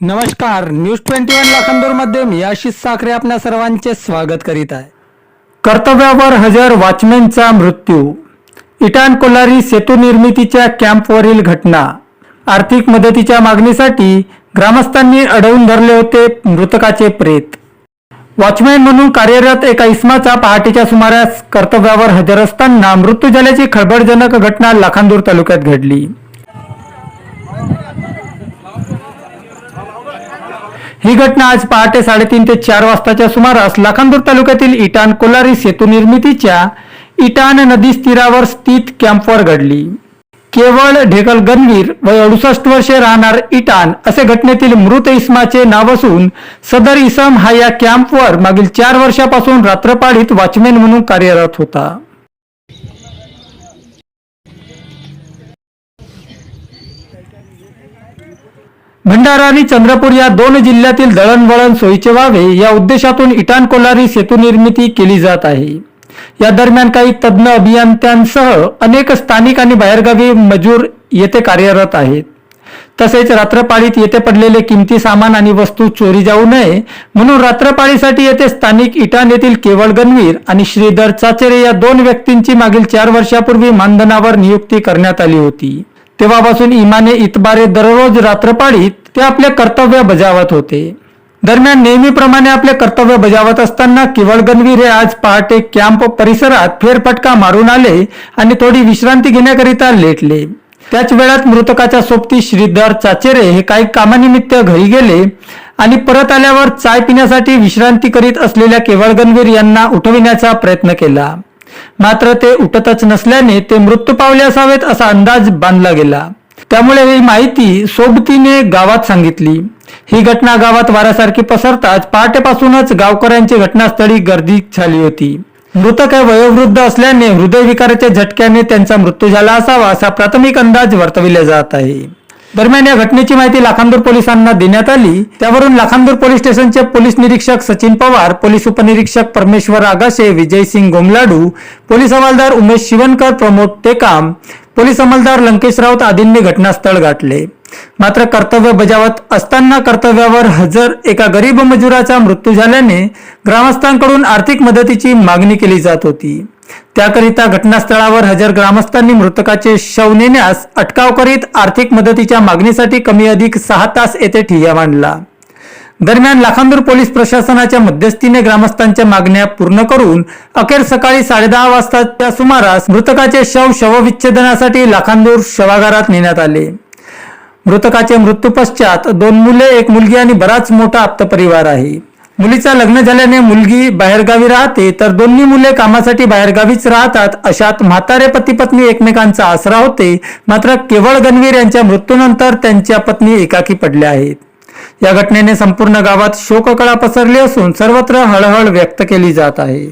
नमस्कार news twenty one लाखांदूरमध्ये मी आशिष साखरे आपल्या सर्वांचे स्वागत करीत आहे. कर्तव्यावर हजर वॉचमॅनचा मृत्यू. इटान कोलारी सेतू निर्मितीच्या कॅम्पवरील घटना. आर्थिक मदतीच्या मागणीसाठी ग्रामस्थांनी अडवून धरले होते मृतकाचे प्रेत. वॉचमॅन म्हणून कार्यरत एका इस्माचा पहाटेच्या सुमारास कर्तव्यावर हजर असताना मृत्यू झाल्याची खळबळजनक घटना लाखांदूर तालुक्यात घडली. ही घटना आज पहाटे साडेतीन ते चार वाजताच्या सुमारास लाखांदूर तालुक्यातील इटान कोलारी सेतू निर्मितीच्या इटान नदी स्थिरावर स्थित कॅम्पवर घडली. केवळ ढेकल गणवीर व अडुसष्ट वर्षे राहणार इटान असे घटनेतील मृत इस्माचे नाव असून सदर इसम हा या कॅम्पवर मागील चार वर्षापासून रात्रपाळीत वॉचमॅन म्हणून कार्यरत होता. भंडारा आणि चंद्रपूर या दोन जिल्ह्यातील दळणवळण सोयीचे व्हावे या उद्देशातून इटान कोलारी सेतू निर्मिती केली जात आहे. या दरम्यान काही तज्ज्ञ अभियंत्यांसह अनेक स्थानिक आणि बाहेरगावी मजूर येथे कार्यरत आहेत. तसेच रात्रपाळीत येथे पडलेले किमती सामान आणि वस्तू चोरी जाऊ नये म्हणून रात्रपाळीसाठी येथे स्थानिक इटान येथील केवळ गणवीर आणि श्रीधर चाचेरे या दोन व्यक्तींची मागील चार वर्षापूर्वी मानधनावर नियुक्ती करण्यात आली होती. तेव्हापासून इमाने इतबारे दररोज रात्रपाळीत ते आपले कर्तव्य बजावत होते. दरम्यान नेहमीप्रमाणे आपले कर्तव्य बजावत असताना केवळ गणवीर हे आज पहाटे कॅम्प परिसरात फेरफटका मारून आले आणि थोडी विश्रांती घेण्याकरिता लेटले. त्याच वेळात मृतकाच्या सोबती श्रीधर चाचेरे हे काही कामानिमित्त घरी गेले आणि परत आल्यावर चाय पिण्यासाठी विश्रांती करीत असलेल्या केवळ गणवीर यांना उठविण्याचा प्रयत्न केला. मात्र ते उठतच नसल्याने ते मृत्यू पावले असावेत असा अंदाज बांधला गेला. त्यामुळे ही माहिती सोबतीने गावात सांगितली. ही घटना गावात वाऱ्यासारखी पसरताच पहाटेपासूनच गावकऱ्यांची घटनास्थळी गर्दी झाली होती. मृतक हे वयोवृद्ध असल्याने हृदयविकाराच्या झटक्याने त्यांचा मृत्यू झाला असावा असा प्राथमिक अंदाज वर्तविला जात आहे. दरम्यान या घटनेची माहिती लाखांदूर पोलिसांना देण्यात आली. त्यावरून लाखांदूर पोलीस स्टेशनचे पोलीस निरीक्षक सचिन पवार पोलीस उपनिरीक्षक परमेश्वर आगाशे विजयसिंग गोमलाडू पोलीस हवालदार उमेश शिवनकर प्रमोद टेकाम पोलीस अंमलदार लंकेश राऊत आदींनी घटनास्थळ गाठले. मात्र कर्तव्य बजावत असताना कर्तव्यावर हजर एका गरीब मजुराचा मृत्यू झाल्याने ग्रामस्थांकडून आर्थिक मदतीची मागणी केली जात होती. त्याकरिता घटनास्थळावर हजर ग्रामस्थांनी मृतकाचे शव नेण्यास अटकाव करीत आर्थिक मदतीच्या मागणीसाठी कमी अधिक सहा तास येथे ठिय्या मांडला. दरम्यान लाखांदूर पोलीस प्रशासनाच्या मध्यस्थीने ग्रामस्थांच्या मागण्या पूर्ण करून अखेर सकाळी साडेदहा वाजताच्या सुमारास मृतकाचे शव शवविच्छेदनासाठी लाखांदूर शवागारात नेण्यात आले. मृतकाचे मृत्यू पश्चात दोन मुले एक मुलगी आणि बराच मोठा आप्त परिवार आहे. मुलीचा लग्न झाल्याने मुलगी बाहेरगावी राहते तर दोन्ही मुले कामासाठी बाहेरगावीच राहतात. अशात म्हातारे पती पत्नी एकमेकांचा आसरा होते. मात्र केवळ गणवीर यांच्या मृत्यूनंतर त्यांच्या पत्नी एकाकी पडल्या आहेत. या घटनेने संपूर्ण गावात शोककळा पसरली असून सर्वत्र हळहळ व्यक्त केली जात आहे.